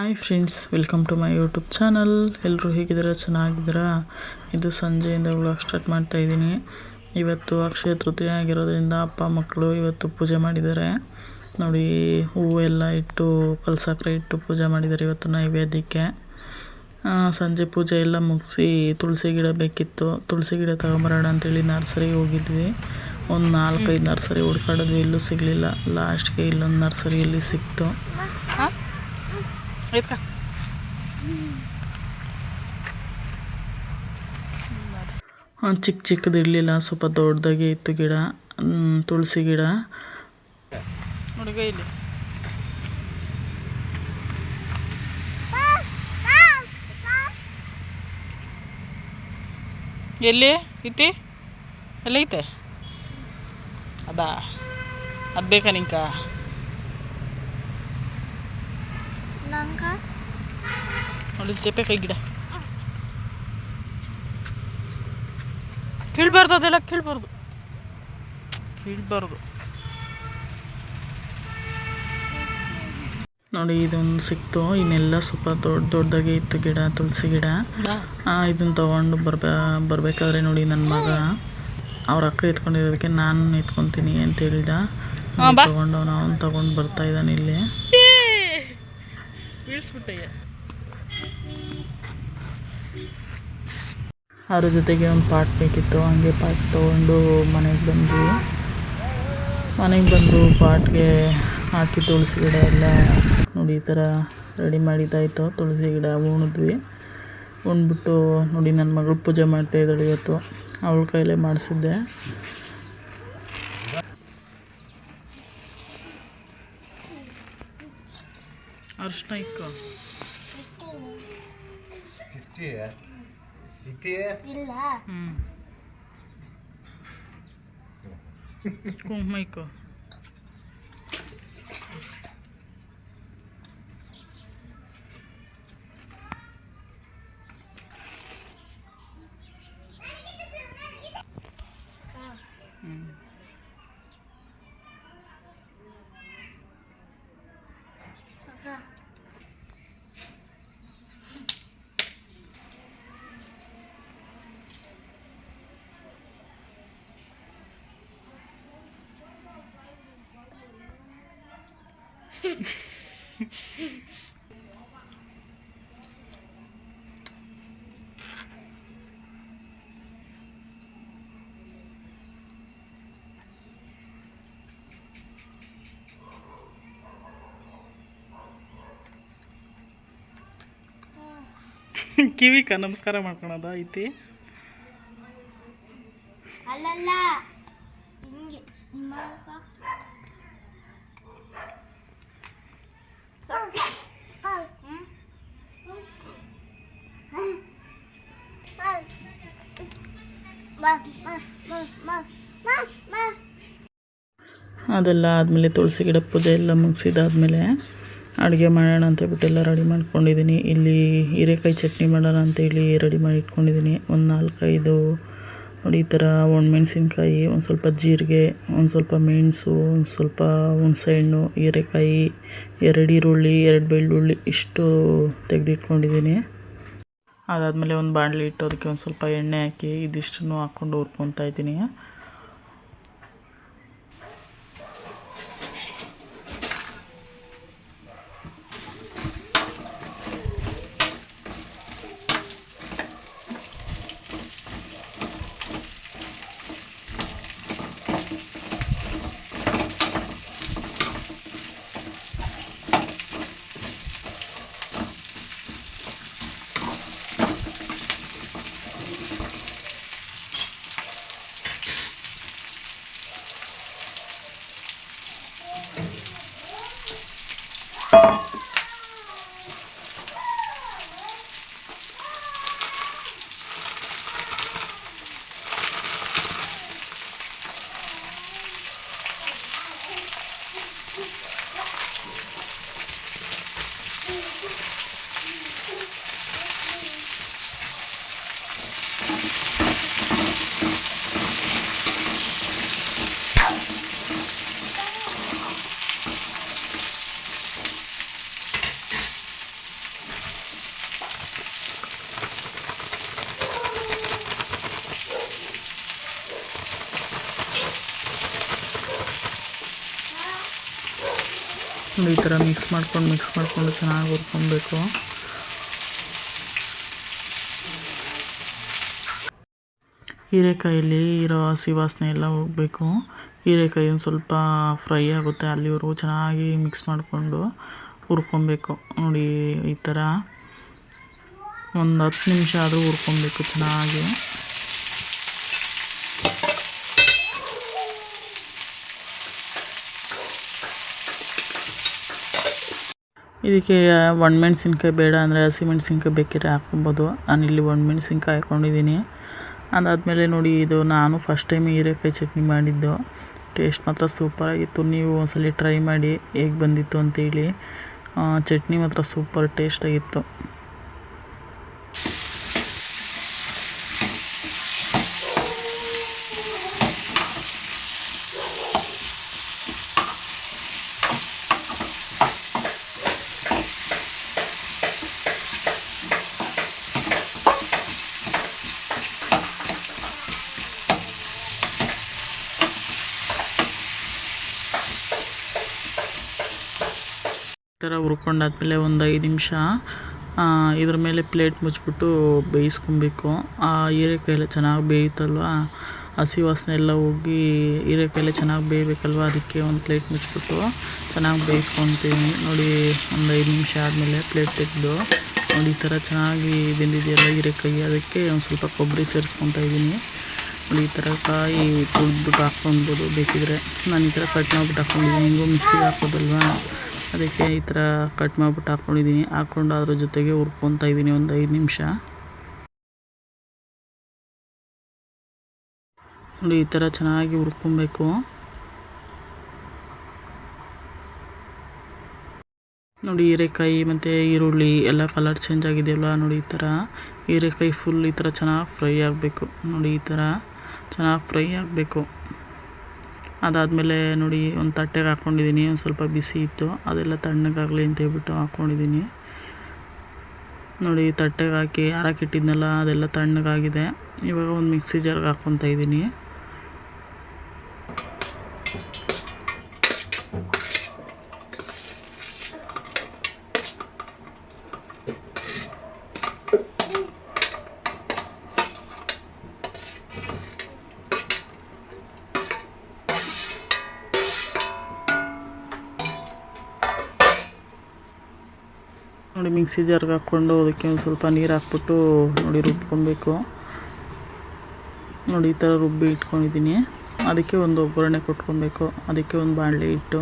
Hi friends welcome to my YouTube channel ಎಲ್ಲರೂ ಹೇಗಿದ್ದೀರಾ? ಚೆನ್ನಾಗಿದ್ದೀರಾ? ಇದು ಸಂಜೆಯಿಂದ ವ್ಲಾಗ್ ಸ್ಟಾರ್ಟ್ ಮಾಡ್ತಾ ಇದ್ದೀನಿ. ಇವತ್ತು ಅಕ್ಷಯ ತೃತೀಯ ಆಗಿರೋದ್ರಿಂದ ಅಪ್ಪ ಮಕ್ಕಳು ಇವತ್ತು ಪೂಜೆ ಮಾಡಿದ್ದಾರೆ. ನೋಡಿ, ಹೂವು ಎಲ್ಲ ಇಟ್ಟು ಕಲ್ಸಕ್ರೆ ಇಟ್ಟು ಪೂಜೆ ಮಾಡಿದ್ದಾರೆ ಇವತ್ತು ನೈವೇದ್ಯಕ್ಕೆ. ಸಂಜೆ ಪೂಜೆ ಎಲ್ಲ ಮುಗಿಸಿ ತುಳಸಿ ಗಿಡ ಬೇಕಿತ್ತು. ತುಳಸಿ ಗಿಡ ತಗೊಂಬರೋಣ ಅಂತೇಳಿ ನರ್ಸರಿಗೆ ಹೋಗಿದ್ವಿ. ಒಂದು ನಾಲ್ಕೈದು ನರ್ಸರಿ ಹುಡ್ಕಾಡಿದ್ವಿ ಎಲ್ಲೂ ಸಿಗಲಿಲ್ಲ. ಲಾಸ್ಟ್ಗೆ ಇಲ್ಲೊಂದು ನರ್ಸರಿಯಲ್ಲಿ ಸಿಕ್ತು. ಹಾಂ ಚಿಕ್ಕ ಚಿಕ್ಕದು ಇರಲಿಲ್ಲ ಸ್ವಲ್ಪ ದೊಡ್ಡದಾಗೆ ಇತ್ತು ಗಿಡ ತುಳಸಿ ಗಿಡ. ಹುಡುಗ ಇಲ್ಲಿ. ಎಲ್ಲಿ? ಐತಿ ಎಲ್ಲೈತೆ ಅದಾ? ಅದು ಬೇಕಾ ನಿಂಕ? ನೋಡಿ ಚೇಪೆ ಕೈ ಗಿಡ ಕೀಳ್ಬಾರ್ದು ಅದೆಲ್ಲ ಕೀಳ್ಬಾರ್ದು. ಕೀಳ್ಬಾರ್ದು. ನೋಡಿ ಇದೊಂದು ಸಿಕ್ತು. ಇನ್ನೆಲ್ಲ ಸ್ವಲ್ಪ ದೊಡ್ಡ ದೊಡ್ಡದಾಗೆ ಇತ್ತು ಗಿಡ ತುಳಸಿ ಗಿಡ. ಇದನ್ನ ತೊಗೊಂಡು ಬರ್ಬೇ ಬರ್ಬೇಕಾದ್ರೆ ನೋಡಿ ನನ್ನ ಮಗ. ಅವ್ರ ಅಕ್ಕ ಎತ್ಕೊಂಡಿರೋದಕ್ಕೆ ನಾನು ಎತ್ಕೊತೀನಿ ಅಂತ ಹೇಳಿದ. ತಗೊಂಡು ಅವನು ತಗೊಂಡು ಬರ್ತಾ ಇದ್ದಾನೆ ಇಲ್ಲಿ. ಅದ್ರ ಜೊತೆಗೆ ಒಂದು ಪಾಟ್ ಬೇಕಿತ್ತು, ಹಂಗೆ ಪಾಟ್ ತೊಗೊಂಡು ಮನೆಗೆ ಬಂದ್ವಿ. ಮನೆಗೆ ಬಂದು ಪಾಟ್ಗೆ ಹಾಕಿ ತುಳಸಿ ಗಿಡ ಎಲ್ಲ ನೋಡಿ ಈ ಥರ ರೆಡಿ ಮಾಡಿದ್ದಾಯಿತು ತುಳಸಿ ಗಿಡ ಉಣಿದ್ವಿ. ಉಣ್ಬಿಟ್ಟು ನೋಡಿ ನನ್ನ ಮಗಳು ಪೂಜೆ ಮಾಡ್ತಾಯಿದ್ದಾಳೆ ಇವತ್ತು. ಅವಳ ಕೈಲೇ ಮಾಡಿಸಿದ್ದೆ. ಅರ್ಶಿನ ಇಕ್ಕೋ ಇತ್ತೀಯ ಇತ್ತೀಯ ಇಲ್ಲ ಹ್ಞೂ ಕುಂಕುಮ ಇಕ್ಕೋ ಕಿವಿಕ ನಮಸ್ಕಾರ ಮಾಡ್ಕೊಳೋದ ಐತಿ ಅಲ್ಲಲ್ಲ. ಅದೆಲ್ಲ ಆದಮೇಲೆ ತುಳಸಿ ಗಿಡ ಪೂಜೆ ಎಲ್ಲ ಮುಗಿಸಿದಾದ್ಮೇಲೆ ಅಡುಗೆ ಮಾಡೋಣ ಅಂತ ಹೇಳ್ಬಿಟ್ಟು ಎಲ್ಲ ರೆಡಿ ಮಾಡ್ಕೊಂಡಿದ್ದೀನಿ. ಇಲ್ಲಿ ಹೀರೆಕಾಯಿ ಚಟ್ನಿ ಮಾಡೋಣ ಅಂತೇಳಿ ರೆಡಿ ಮಾಡಿ ಇಟ್ಕೊಂಡಿದ್ದೀನಿ. ಒಂದು ನಾಲ್ಕೈದು ನೋಡಿ, ಈ ಥರ ಒಣಮೆಣ್ಸಿನ್ಕಾಯಿ ಒಂದು ಸ್ವಲ್ಪ ಜೀರಿಗೆ, ಒಂದು ಸ್ವಲ್ಪ ಮೆಣಸು, ಒಂದು ಸ್ವಲ್ಪ ಹುಣಸೆಹಣ್ಣು, ಹೀರೆಕಾಯಿ, ಎರಡು ಈರುಳ್ಳಿ, ಎರಡು ಬೆಳ್ಳುಳ್ಳಿ ಇಷ್ಟು ತೆಗೆದಿಟ್ಕೊಂಡಿದ್ದೀನಿ. ಅದಾದಮೇಲೆ ಒಂದು ಬಾಣಲಿ ಇಟ್ಟು ಅದಕ್ಕೆ ಒಂದು ಸ್ವಲ್ಪ ಎಣ್ಣೆ ಹಾಕಿ ಇದಿಷ್ಟನ್ನು ಹಾಕ್ಕೊಂಡು ಹುರ್ಕೊತಾ ಇದ್ದೀನಿ. ಈ ಥರ ಮಿಕ್ಸ್ ಮಾಡ್ಕೊಂಡು ಮಿಕ್ಸ್ ಮಾಡಿಕೊಂಡು ಚೆನ್ನಾಗಿ ಹುರ್ಕೊಬೇಕು. ಹೀರೆಕಾಯಲ್ಲಿ ಇರೋ ಹಸಿ ವಾಸನೆ ಎಲ್ಲ ಹೋಗಬೇಕು. ಹೀರೆಕಾಯಿ ಒಂದು ಸ್ವಲ್ಪ ಫ್ರೈ ಆಗುತ್ತೆ, ಅಲ್ಲಿವರೆಗೂ ಚೆನ್ನಾಗಿ ಮಿಕ್ಸ್ ಮಾಡಿಕೊಂಡು ಹುರ್ಕೊಬೇಕು. ನೋಡಿ, ಈ ಥರ ಒಂದು ಹತ್ತು ನಿಮಿಷ ಆದರೂ ಹುರ್ಕೊಬೇಕು ಚೆನ್ನಾಗಿ. ಇದಕ್ಕೆ ಒಣಮೆಣ್ಸಿನ್ಕಾಯಿ ಬೇಡ ಅಂದರೆ ಹಸಿಮೆಣ್ಸಿನ್ಕಾಯಿ ಬೇಕಿದ್ರೆ ಹಾಕ್ಕೊಬೋದು. ನಾನಿಲ್ಲಿ ಒಣಮೆಣ್ಸಿನ್ಕಾಯಿ ಹಾಕ್ಕೊಂಡಿದ್ದೀನಿ ಅದಾದಮೇಲೆ ನೋಡಿ, ಇದು ನಾನು ಫಸ್ಟ್ ಟೈಮ್ ಹೀರೆಕಾಯಿ ಚಟ್ನಿ ಮಾಡಿದ್ದು. ಟೇಸ್ಟ್ ಮಾತ್ರ ಸೂಪರಾಗಿತ್ತು ನೀವು ಒಂದ್ಸಲ ಟ್ರೈ ಮಾಡಿ ಹೇಗೆ ಬಂದಿತ್ತು ಅಂತೇಳಿ. ಚಟ್ನಿ ಮಾತ್ರ ಸೂಪರ್ ಟೇಸ್ಟಾಗಿತ್ತು ಥರ ಹುರ್ಕೊಂಡಾದ್ಮೇಲೆ ಒಂದು ಐದು ನಿಮಿಷ ಇದ್ರ ಮೇಲೆ ಪ್ಲೇಟ್ ಮುಚ್ಚಿಬಿಟ್ಟು ಬೇಯಿಸ್ಕೊಬೇಕು. ಆ ಹೀರೆಕಾಯೆಲ್ಲ ಚೆನ್ನಾಗಿ ಬೇಯುತ್ತಲ್ವ? ಹಸಿ ವಾಸನೆ ಎಲ್ಲ ಹೋಗಿ ಹೀರೆಕಾಯೆಲ್ಲ ಚೆನ್ನಾಗಿ ಬೇಯಬೇಕಲ್ವ? ಅದಕ್ಕೆ ಒಂದು ಪ್ಲೇಟ್ ಮುಚ್ಚಿಬಿಟ್ಟು ಚೆನ್ನಾಗಿ ಬೇಯಿಸ್ಕೊತೀನಿ. ನೋಡಿ, ಒಂದು ಐದು ನಿಮಿಷ ಆದಮೇಲೆ ಪ್ಲೇಟ್ ತೆಗೆದು ನೋಡಿ, ಈ ಥರ ಚೆನ್ನಾಗಿ ಬೆಂದಿದೆಯಲ್ಲ ಹೀರೆಕಾಯಿ ಅದಕ್ಕೆ ಒಂದು ಸ್ವಲ್ಪ ಕೊಬ್ಬರಿ ಸೇರಿಸ್ಕೊತಾ ಇದ್ದೀನಿ. ನೋಡಿ, ಈ ಥರ ಕಾಯಿ ತುಳಿದ್ಬಿಟ್ಟು ಹಾಕ್ಕೊಬೋದು ಬೇಕಿದ್ರೆ ನಾನು ಈ ಥರ ಕಟ್ ಮಾಡ್ಬಿಟ್ಟು ಹಾಕ್ಕೊಂಡಿದ್ದೀನಿ. ಹಿಂಗೂ ಮಿಕ್ಸಿಗೆ ಹಾಕೋದಲ್ವಾ? ಅದಕ್ಕೆ ಈ ಥರ ಕಟ್ ಮಾಡಿಬಿಟ್ಟು ಹಾಕ್ಕೊಂಡಿದ್ದೀನಿ ಹಾಕ್ಕೊಂಡು ಅದ್ರ ಜೊತೆಗೆ ಹುರ್ಕೊತಾ ಇದ್ದೀನಿ ಒಂದು ಐದು ನಿಮಿಷ. ನೋಡಿ, ಈ ಥರ ಚೆನ್ನಾಗಿ ಹುರ್ಕೊಬೇಕು. ನೋಡಿ, ಹೀರೆಕಾಯಿ ಮತ್ತು ಈರುಳ್ಳಿ ಎಲ್ಲ ಕಲರ್ ಚೇಂಜ್ ಆಗಿದೆಯಲ್ಲ, ನೋಡಿ ಈ ಥರ. ಹೀರೆಕಾಯಿ ಫುಲ್ ಈ ಥರ ಚೆನ್ನಾಗಿ ಫ್ರೈ ಆಗಬೇಕು. ನೋಡಿ, ಈ ಥರ ಚೆನ್ನಾಗಿ ಫ್ರೈ ಆಗಬೇಕು. ಅದಾದಮೇಲೆ ನೋಡಿ ಒಂದು ತಟ್ಟೆಗೆ ಹಾಕ್ಕೊಂಡಿದ್ದೀನಿ, ಒಂದು ಸ್ವಲ್ಪ ಬಿಸಿ ಇತ್ತು. ಅದೆಲ್ಲ ತಣ್ಣಗಾಗಲಿ ಅಂತ ಹೇಳ್ಬಿಟ್ಟು ಹಾಕ್ಕೊಂಡಿದ್ದೀನಿ. ನೋಡಿ ತಟ್ಟೆಗೆ ಹಾಕಿ ಹಾರಾಕಿಟ್ಟಿದ್ನಲ್ಲ ಅದೆಲ್ಲ ತಣ್ಣಗಾಗಿದೆ. ಇವಾಗ ಒಂದು ಮಿಕ್ಸಿ ಜಾರ್ಗೆ ಹಾಕ್ಕೊತಾ ಇದ್ದೀನಿ ನೋಡಿ ಮಿಕ್ಸಿ ಜಾರ್ಗೆ ಹಾಕ್ಕೊಂಡು ಅದಕ್ಕೆ ಒಂದು ಸ್ವಲ್ಪ ನೀರು ಹಾಕ್ಬಿಟ್ಟು ನೋಡಿ ರುಬ್ಕೊಬೇಕು. ನೋಡಿ ಈ ಥರ ರುಬ್ಬಿ ಇಟ್ಕೊಂಡಿದ್ದೀನಿ. ಅದಕ್ಕೆ ಒಂದು ಒಗ್ಗರಣೆ ಕೊಟ್ಕೊಬೇಕು. ಅದಕ್ಕೆ ಒಂದು ಬಾಣಲೆ ಇಟ್ಟು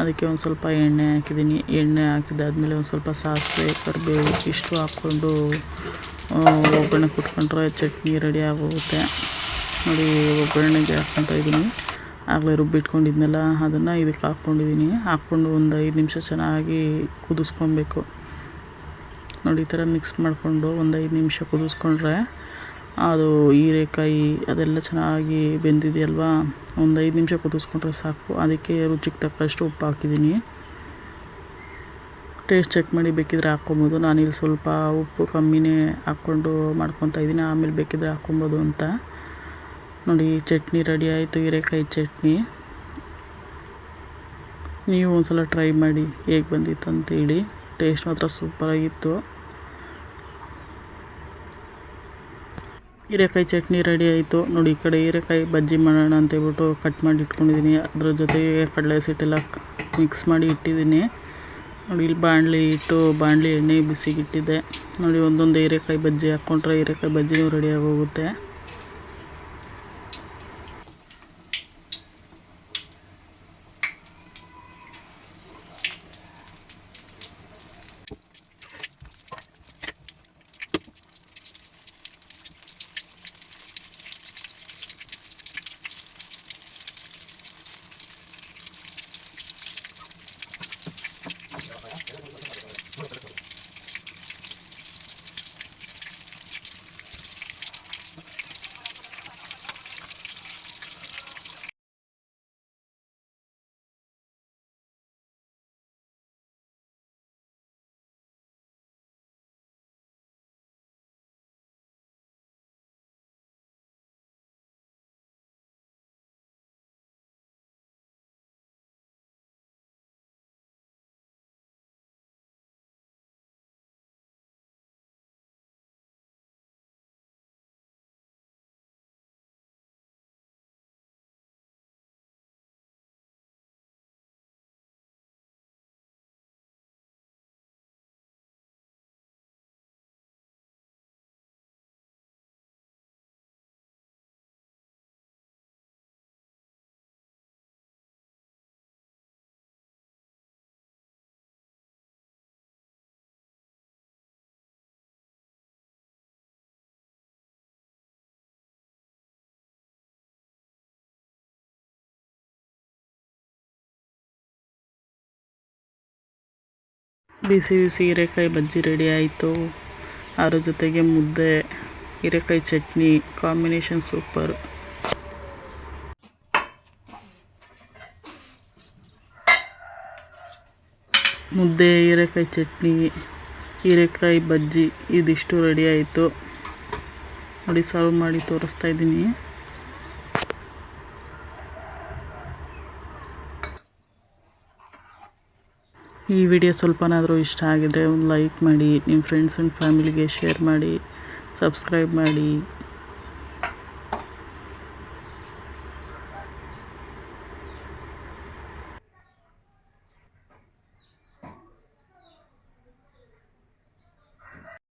ಅದಕ್ಕೆ ಒಂದು ಸ್ವಲ್ಪ ಎಣ್ಣೆ ಹಾಕಿದ್ದೀನಿ. ಎಣ್ಣೆ ಹಾಕಿದ್ದಾದಮೇಲೆ ಒಂದು ಸ್ವಲ್ಪ ಸಾಸಿವೆ, ಕರಿಬೇವು, ಇಷ್ಟು ಹಾಕ್ಕೊಂಡು ಒಗ್ಗರಣೆ ಕೊಟ್ಕೊಂಡ್ರೆ ಚಟ್ನಿ ರೆಡಿ ಆಗೋಗುತ್ತೆ. ನೋಡಿ ಒಗ್ಗರಣೆಗೆ ಹಾಕ್ಕೊತಾ ಇದ್ದೀನಿ. ಆಗಲೇ ರುಬ್ಬಿಟ್ಕೊಂಡಿದ್ನಲ್ಲ ಅದನ್ನು ಇದಕ್ಕೆ ಹಾಕ್ಕೊಂಡಿದ್ದೀನಿ. ಹಾಕ್ಕೊಂಡು ಒಂದು ಐದು ನಿಮಿಷ ಚೆನ್ನಾಗಿ ಕುದಿಸ್ಕೊಬೇಕು. ನೋಡಿ ಈ ಥರ ಮಿಕ್ಸ್ ಮಾಡಿಕೊಂಡು ಒಂದು ಐದು ನಿಮಿಷ ಕುದಿಸ್ಕೊಂಡ್ರೆ ಅದು ಹೀರೆಕಾಯಿ ಅದೆಲ್ಲ ಚೆನ್ನಾಗಿ ಬೆಂದಿದೆಯಲ್ವಾ? ಒಂದು ಐದು ನಿಮಿಷ ಕುದಿಸ್ಕೊಂಡ್ರೆ ಸಾಕು. ಅದಕ್ಕೆ ರುಚಿಗೆ ತಕ್ಕಷ್ಟು ಉಪ್ಪು ಹಾಕಿದ್ದೀನಿ. ಟೇಸ್ಟ್ ಚೆಕ್ ಮಾಡಿ ಬೇಕಿದ್ರೆ ಹಾಕ್ಕೊಬೋದು. ನಾನಿಲ್ಲಿ ಸ್ವಲ್ಪ ಉಪ್ಪು ಕಮ್ಮಿನೇ ಹಾಕ್ಕೊಂಡು ಮಾಡ್ಕೊತಾ ಇದ್ದೀನಿ. ಆಮೇಲೆ ಬೇಕಿದ್ರೆ ಹಾಕ್ಕೊಬೋದು ಅಂತ. ನೋಡಿ, ಚಟ್ನಿ ರೆಡಿ ಆಯಿತು. ಹೀರೆಕಾಯಿ ಚಟ್ನಿ. ನೀವು ಒಂದ್ಸಲ ಟ್ರೈ ಮಾಡಿ ಹೇಗೆ ಬಂದಿತ್ತು ಅಂತೇಳಿ ಟೇಸ್ಟ್ ಮಾತ್ರ ಸೂಪರಾಗಿತ್ತು ಹೀರೆಕಾಯಿ ಚಟ್ನಿ ರೆಡಿ ಆಯಿತು. ನೋಡಿ, ಈ ಕಡೆ ಹೀರೆಕಾಯಿ ಬಜ್ಜಿ ಮಾಡೋಣ ಅಂತೇಳ್ಬಿಟ್ಟು ಕಟ್ ಮಾಡಿ ಇಟ್ಕೊಂಡಿದ್ದೀನಿ. ಅದ್ರ ಜೊತೆಗೆ ಕಡಲೆ ಹಿಟ್ಟೆಲ್ಲ ಮಿಕ್ಸ್ ಮಾಡಿ ಇಟ್ಟಿದ್ದೀನಿ. ನೋಡಿ, ಇಲ್ಲಿ ಬಾಣಲಿ ಇಟ್ಟು ಬಾಣಲಿ ಎಣ್ಣೆ ಬಿಸಿಗಿಟ್ಟಿದ್ದೆ ನೋಡಿ, ಒಂದೊಂದು ಹೀರೆಕಾಯಿ ಬಜ್ಜಿ ಹಾಕ್ಕೊಂಡ್ರೆ ಹೀರೆಕಾಯಿ ಬಜ್ಜಿನೂ ರೆಡಿ ಆಗೋಗುತ್ತೆ ಬಿಸಿ ಬಿಸಿ ಹೀರೆಕಾಯಿ ಬಜ್ಜಿ ರೆಡಿ ಆಯಿತು. ಅದ್ರ ಜೊತೆಗೆ ಮುದ್ದೆ, ಹೀರೆಕಾಯಿ ಚಟ್ನಿ ಕಾಂಬಿನೇಷನ್ ಸೂಪರ್ ಮುದ್ದೆ, ಹೀರೆಕಾಯಿ ಚಟ್ನಿ, ಹೀರೆಕಾಯಿ ಬಜ್ಜಿ, ಇದಿಷ್ಟು ರೆಡಿ ಆಯಿತು. ನೋಡಿ ಸರ್ವ್ ಮಾಡಿ ತೋರಿಸ್ತಾ ಇದ್ದೀನಿ. ಈ ವಿಡಿಯೋ ಸ್ವಲ್ಪನಾದರೂ ಇಷ್ಟ ಆಗಿದ್ರೆ ಒಂದು ಲೈಕ್ ಮಾಡಿ, ನಿಮ್ಮ ಫ್ರೆಂಡ್ಸ್ ಆ್ಯಂಡ್ ಫ್ಯಾಮಿಲಿಗೆ ಶೇರ್ ಮಾಡಿ ಸಬ್ಸ್ಕ್ರೈಬ್ ಮಾಡಿ.